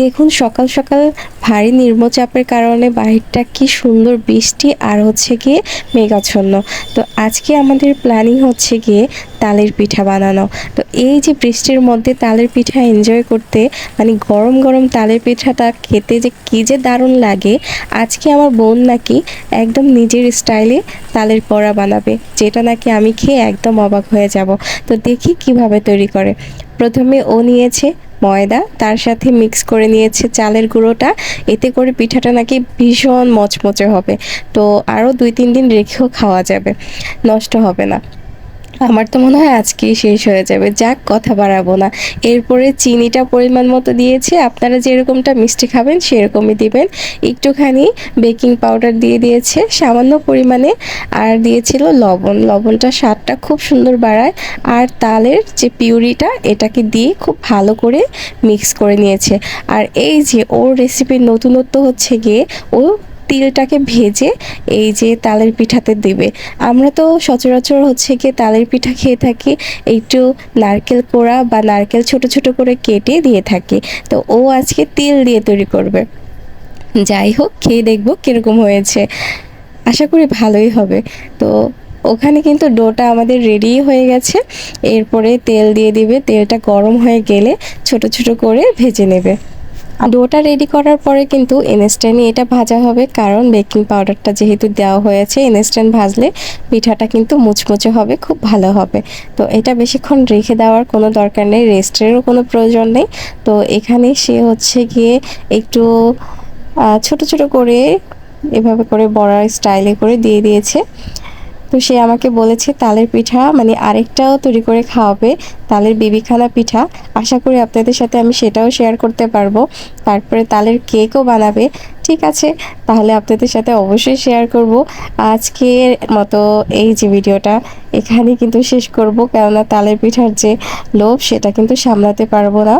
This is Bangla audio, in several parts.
দেখুন, সকাল সকাল ভারী নিম্নচাপের কারণে বাহিরটা কি সুন্দর বৃষ্টি আর হচ্ছে গিয়ে মেঘাচ্ছন্ন। তো আজকে আমাদের প্ল্যানিং হচ্ছে গিয়ে তালের পিঠা বানানো। তো এই যে বৃষ্টির মধ্যে তালের পিঠা এনজয় করতে মানে গরম গরম তালের পিঠাটা খেতে যে কী যে দারুণ লাগে, আজকে আমার বোন নাকি একদম নিজের স্টাইলে তালের বড়া বানাবে, যেটা নাকি আমি খেয়ে একদম অবাক হয়ে যাব। তো দেখি কীভাবে তৈরি করে। প্রথমে ও নিয়েছে ময়দা, তার সাথে মিক্স করে নিয়েছে চালের গুঁড়োটা। এতে করে পিঠাটা নাকি ভীষণ মচমচে হবে। তো আরও দুই তিন দিন রেখেও খাওয়া যাবে। নষ্ট হবে না। আমার তো মনে হয় আজকেই শেষ হয়ে যাবে। যাক, কথা বাড়াবো না। এরপরে চিনিটা পরিমাণ মতো দিয়েছি। আপনারা যেরকমটা মিষ্টি খাবেন, সেরকমই দিবেন। একটুখানি বেকিং পাউডার দিয়ে দিয়েছে, সামান্য পরিমাণে। আর দিয়েছিল লবণ। লবণটা স্বাদটা খুব সুন্দর বাড়ায়। আর তালের যে পিউরিটা, এটাকে দিয়ে খুব ভালো করে মিক্স করে নিয়েছে। আর এই যে ওর রেসিপির নতুনত্ব হচ্ছে গিয়ে, ও তিলটাকে ভেজে এই যে তালের পিঠাতে দেবে। আমরা তো সচরাচর হচ্ছে গিয়ে তালের পিঠা খেয়ে থাকি, একটু নারকেল কোড়া বা নারকেল ছোট ছোট করে কেটে দিয়ে থাকি। তো ও আজকে তিল দিয়ে তৈরি করবে। যাই হোক, খেয়ে দেখব কীরকম হয়েছে। আশা করি ভালোই হবে। তো ওখানে কিন্তু ডোটা আমাদের রেডি হয়ে গেছে। এরপরে তেল দিয়ে দিবে। তেলটা গরম হয়ে গেলে ছোট ছোট করে ভেজে নেবে। ডোটা রেডি করার পরে কিন্তু ইনস্ট্যান্টই এটা ভাজা হবে, কারণ বেকিং পাউডারটা যেহেতু দেওয়া হয়েছে ইনস্ট্যান্ট ভাজলে পিঠাটা কিন্তু মুচমুচে হবে, খুব ভালো হবে। তো এটা বেশিক্ষণ রেখে দেওয়ার কোনো দরকার নেই, রেস্টেরও কোনো প্রয়োজন নেই। তো এখানে সে হচ্ছে গিয়ে একটু ছোট ছোট করে এভাবে করে বড়ার স্টাইলে করে দিয়ে দিয়েছে। তো সে আমাকে বলেছে, তালের পিঠা মানে আরেকটাও তৈরি করে খাওয়াবে, তালের বিবিখানা পিঠা। আশা করি আপনাদের সাথে আমি সেটাও শেয়ার করতে পারব। তারপরে তালের কেকও বানাবে। ঠিক আছে, তাহলে আপনাদের সাথে অবশ্যই শেয়ার করব। আজকের মতো এই যে ভিডিওটা এখানে কিন্তু শেষ করব। কেননা তালের পিঠার যে লোভ, সেটা কিন্তু সামলাতে পারব না।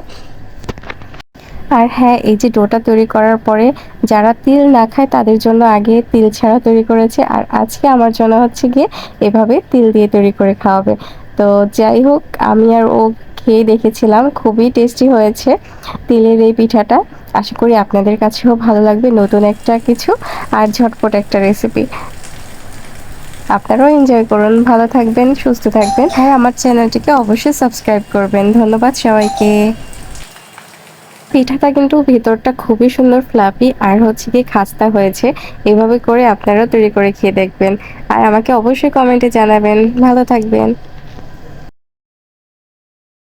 আর হ্যাঁ এই যে ডোটা তৈরি করার পরে যারা তিল না খায়, তাদের জন্য আগে তিল ছাড়া তৈরি করেছে। আর আজকে আমার জন্য হচ্ছে গিয়ে এভাবে তিল দিয়ে তৈরি করে খাওয়াবে। তো যাই হোক, আমি আর ও খেয়ে দেখেছিলাম, খুবই টেস্টি হয়েছে তিলের এই পিঠাটা। আশা করি আপনাদের কাছেও ভালো লাগবে নতুন একটা কিছু আর ঝটপট একটা রেসিপি। আপনারাও এনজয় করুন, ভালো থাকবেন, সুস্থ থাকবেন। আর আমার চ্যানেলটিকে অবশ্যই সাবস্ক্রাইব করবেন। ধন্যবাদ সবাইকে। পিঠাটা কিন্তু ভিতরটা খুবই সুন্দর ফ্লাফি আর হচ্ছে কি খাস্তা হয়েছে। এভাবে করে আপনারাও তৈরি করে খেয়ে দেখবেন। আর আমাকে অবশ্যই কমেন্টে জানাবেন। ভালো থাকবেন।